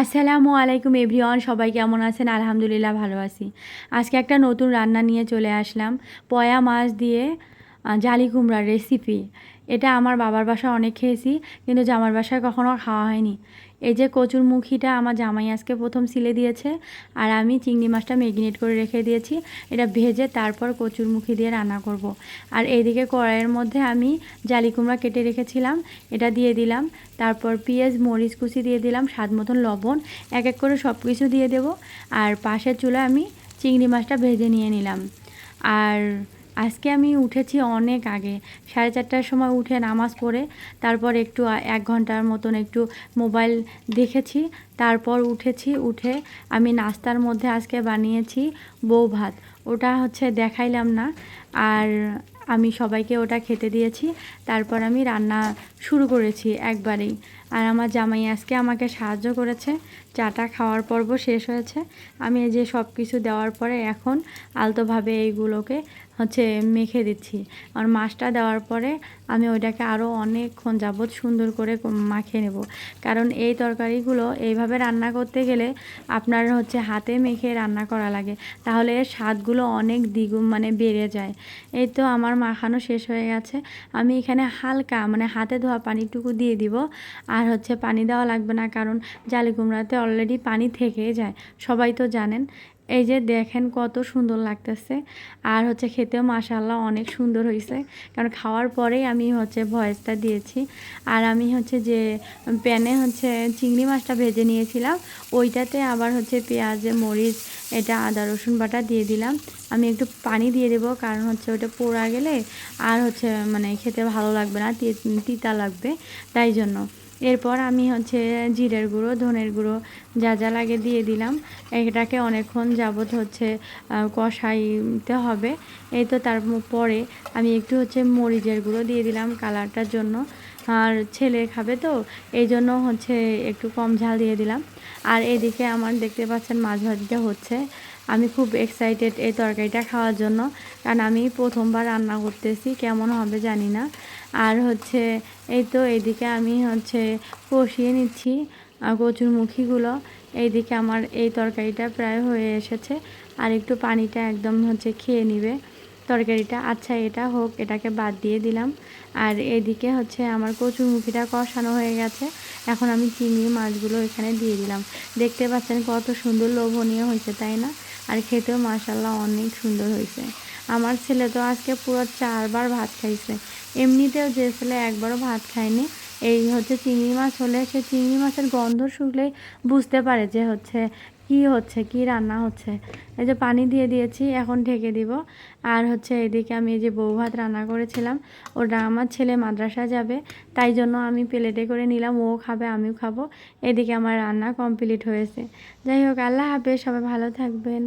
আসসালামু আলাইকুম এভরিওয়ান, সবাই কেমন আছেন? আলহামদুলিল্লাহ ভালো আছি। আজকে একটা নতুন রান্না নিয়ে চলে আসলাম। পয়া মাছ দিয়ে জালি কুমড়ার রেসিপি এটা আমার বাবার বাসায় অনেক খেয়েছি, কিন্তু জামার বাসায় কখনো খাওয়া হয়নি। এই যে কচুর মুখিটা আমার জামাই আজকে প্রথম সিলে দিয়েছে, আর আমি চিংড়ি মাছটা ম্যাগিনেট করে রেখে দিয়েছি। এটা ভেজে তারপর কচুর মুখি দিয়ে রান্না করব। আর এইদিকে কড়াইয়ের মধ্যে আমি জালি কুমড়া কেটে রেখেছিলাম, এটা দিয়ে দিলাম। তারপর পেঁয়াজ, মরিচ কুচি দিয়ে দিলাম, স্বাদ মতন লবণ, এক এক করে সব কিছু দিয়ে দেব। আর পাশের চুলায় আমি চিংড়ি মাছটা ভেজে নিয়ে নিলাম। আর আজকে আমি উঠেছি অনেক আগে। সাড়ে চারটার সময় উঠে নামাজ পড়ে, তারপর একটু এক ঘণ্টার মতন একটু মোবাইল দেখেছি। তারপর উঠেছি, উঠে আমি নাস্তার মধ্যে আজকে বানিয়েছি বউ ভাত। ওটা হচ্ছে দেখাইলাম না, আর আমি সবাইকে ওটা খেতে দিয়েছি। তারপর আমি রান্না শুরু করেছি একবারেই। আর আমার জামাই আজকে আমাকে সাহায্য করেছে, চাটা খাওয়ার পর্ব শেষ হয়েছে। আমি এই যে সব কিছু দেওয়ার পরে এখন আলতোভাবে এইগুলোকে হচ্ছে মেখে দিচ্ছি। আর মাছটা দেওয়ার পরে আমি ওইটাকে আরও অনেকক্ষণ যাবৎ সুন্দর করে মাখিয়ে নেব। কারণ এই তরকারিগুলো এইভাবে রান্না করতে গেলে আপনার হচ্ছে হাতে মেখে রান্না করা লাগে। তাহলে এর স্বাদগুলো অনেক দ্বিগুণ মানে বেড়ে যায়। এই তো আমার মাখানো শেষ হয়ে গেছে। আমি এখানে হালকা মানে হাতে ধোয়া পানিটুকু দিয়ে দিব। আর হচ্ছে পানি দেওয়া লাগবে না কারণ জালি কুমড়াতে অলরেডি পানি থেকে যায়। সবাই তো জানেন। এই যে দেখেন কত সুন্দর লাগতেছে। আর হচ্ছে খেতেও মাশাল্লাহ অনেক সুন্দর হয়েছে কারণ খাওয়ার পরেই আমি হচ্ছে ভয়েসটা দিয়েছি। আর আমি হচ্ছে যে প্যানে হচ্ছে চিংড়ি মাছটা ভেজে নিয়েছিলাম। ওইটাতে আবার হচ্ছে পেঁয়াজ, মরিচ, এটা আদা, রসুন বাটা দিয়ে দিলাম। আমি একটু পানি দিয়ে দেবো কারণ হচ্ছে ওটা পোড়া গেলে আর হচ্ছে মানে খেতে ভালো লাগবে না তিতা লাগবে। তাই জন্য। এরপর আমি হচ্ছে জিরের গুঁড়ো, ধনের গুঁড়ো যা যা লাগে দিয়ে দিলাম। এটাকে অনেকক্ষণ যাবত হচ্ছে কষাইতে হবে। এই তো তার পরে আমি একটু হচ্ছে মরিচের গুঁড়ো দিয়ে দিলাম কালারটার জন্য। আর ছেলে খাবে তো, এই জন্য হচ্ছে একটু কম ঝাল দিয়ে দিলাম। আর এদিকে আমার দেখতে পাচ্ছেন মাছ ভাজিটা হচ্ছে। আমি খুব এক্সাইটেড এই তরকারিটা খাওয়ার জন্য। কারণ আমি প্রথমবার রান্না করতেছি, কেমন হবে জানি না। আর হচ্ছে এই তো এইদিকে আমি হচ্ছে কষিয়ে নিচ্ছি আহ, কচুর মুখিগুলো। এইদিকে আমার এই তরকারিটা প্রায় হয়ে এসেছে আর একটু পানিটা একদম হচ্ছে খেয়ে নিবে। তরকারিটা আচ্ছা এটা হোক এটাকে বাদ দিয়ে দিলাম। আর এদিকে হচ্ছে আমার কচুরমুখিটা কষানো হয়ে গেছে। এখন আমি চিংড়ি মাছগুলো এখানে দিয়ে দিলাম। দেখতে পাচ্ছেন কত সুন্দর লোভনীয় হয়েছে তাই না? আর খেতেও মাসাল্লাহ অনেক সুন্দর হয়েছে। আমার ছেলে তো আজকে পুরো চারবার ভাত খাইছে। এমনিতেও যে ছেলে একবারও ভাত খায়নি, এই হচ্ছে চিংড়ি মাছ হলে সে চিংড়ি মাছের গন্ধ শুকলেই বুঝতে পারে যে হচ্ছে কি হচ্ছে, কি রান্না হচ্ছে। এই যে পানি দিয়ে দিয়েছি, এখন ঢেকে দিব। আর হচ্ছে এদিকে আমি এই যে বউ ভাত রান্না করেছিলাম, ওটা আমার ছেলে মাদ্রাসা যাবে, তাই জন্য আমি প্লেটে করে নিলাম, ও খাবে, আমিও খাব। এদিকে আমার রান্না কমপ্লিট হয়েছে। যাই হোক, আল্লাহ হাফেজ, সবাই ভালো থাকবেন।